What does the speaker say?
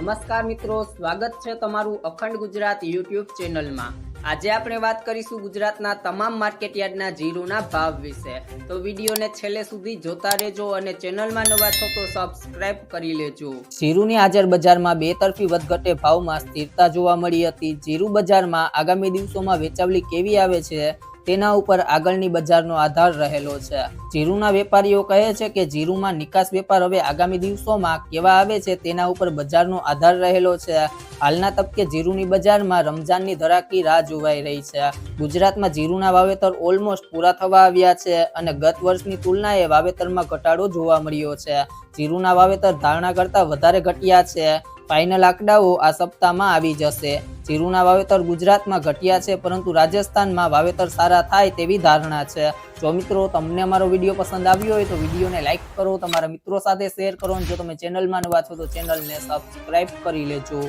નમસ્કાર મિત્રો, સ્વાગત છે તમારું અખંડ ગુજરાત યુટ્યુબ ચેનલમાં. આજે આપણે વાત કરીશું ગુજરાતના તમામ માર્કેટયાર્ડના જીરુના ભાવ વિશે. તો વિડીયોને છેલ્લે સુધી જોતા રહેજો અને ચેનલમાં નવા છો તો સબસ્ક્રાઇબ કરી લેજો. જીરુની હાજર બજારમાં બે તરફી વધઘટે ભાવમાં સ્થિરતા જોવા મળી હતી. જીરુ બજારમાં આગામી દિવસોમાં વેચાવલી કેવી આવે છે? તેના ઉપર આગળની બજારનો આધાર રહેલો છે. જીરુના વેપારીઓ કહે છે કે જીરુમાં નિકાસ વેપાર હવે આગામી દિવસોમાં કેવા આવે છે તેના ઉપર બજારનો આધાર રહેલો છે. હાલના તબકે જીરુની બજારમાં રમજાનની ધરાકી રાહ જોવાઈ રહી છે. ગુજરાતમાં જીરુના વાવેતર ઓલમોસ્ટ પૂરા થવા આવ્યા છે અને ગત વર્ષની તુલનાએ વાવેતરમાં ઘટાડો જોવા મળ્યો છે. જીરુના વાવેતર ધારણા કરતા વધારે ઘટ્યા છે. ફાઇનલ આંકડાઓ આ સપ્તાહમાં આવી જશે. જીરુના વાવેતર ગુજરાતમાં ઘટ્યા છે, પરંતુ રાજસ્થાનમાં વાવેતર સારા થાય તેવી ધારણા છે. જો મિત્રો તમને અમારો વીડિયો પસંદ આવ્યો હોય તો વિડીયોને લાઇક કરો, તમારા મિત્રો સાથે શેર કરો જો તમે ચેનલમાં નવા છો તો ચેનલને સબસ્ક્રાઇબ કરી લેજો.